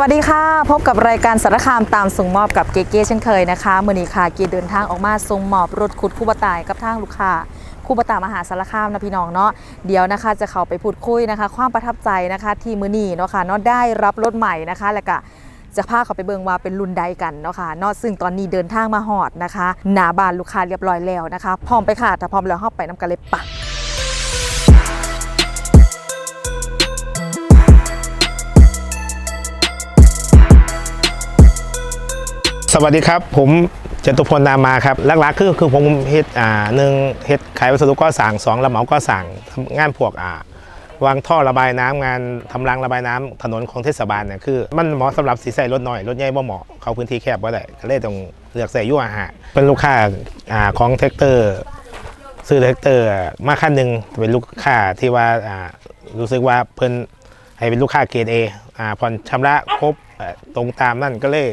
วัสดีค่ะ พบกับรายการสารคามตามส่งมอบกับเกเก้เช่นเคยนะคะมือนีค่ะเกียเดินทางออกมาส่งมอบรถขุดคู่บตายกับทางลูกค้าคู่บตามหาสารคามนะพี่น้องเนาะเดี๋ยวนะคะจะเข้าไปพูดคุยนะคะ ความประทับใจนะคะที่มือนีเนาะค่ะเนาะได้รับรถใหม่นะคะแล้วก็จะพาเขาไปเบิงว่าเป็นรุ่นใดกันเนาะค่ะเนาะซึ่งตอนนี้เดินทางมาหอดนะคะ หนาบานลูกค้าเรียบร้อยแล้วนะคะ พร้อมไปค่ะถ้าพร้อมแล้วเข้าไปน้ำกันเลยปะ สวัสดีครับ ผมจตุพลนามาครับหลักๆคือคือผมเฮ็ดอ่าหนึ่งเฮ็ดขายวัสดุก่อสร้างสองรับเหมาก่อสร้างงานพวกอ่าวางท่อระบายน้ำงานทำรางระบายน้ำถนนของเทศบาลเนี่ยคือมันเหมาะสำหรับสีใส่รถน้อยรถใหญ่บ่เหมาะเข้าพื้นที่แคบบ่ได้ก็เลยต้องเลือกใส่ยั่วอาหาเป็นลูกค้าอ่าของแท็กเตอร์ ซื้อแท็กเตอร์มาคันหนึ่งเป็นลูกค้าที่ว่าอ่ารู้สึกว่าเพิ่นให้เป็นลูกค้าเกรดเออ่าผ่อนชำระครบตรงตามนั่นก็เลย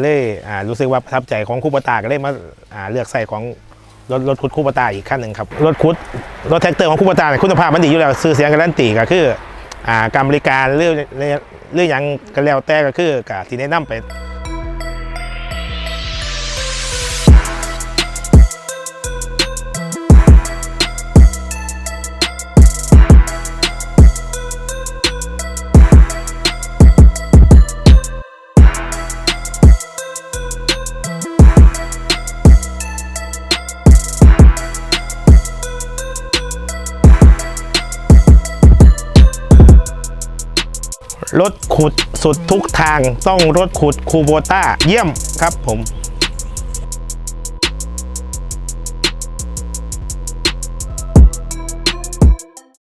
เลยอ่ารู้สึกว่าประทับใจของคู่ปตาก็เลยมาอ่าเลือกใส่ของรถรถคุดคู่ปตาอีกขั้นหนึ่งครับรถคุดรถแท็กเตอร์ของคู่ปตาเนี่ยคุณภาพมันดีอยู่แล้วซื้อเสียงการันตีก็คืออ่าการบริการเรื่องเรื่องเรื่องหยังก็แล้วแต่ก็คือกที่แนะนำไป รถขุดสุดทุกทางต้องรถขุดคูโบต้าเยี่ยมครับผม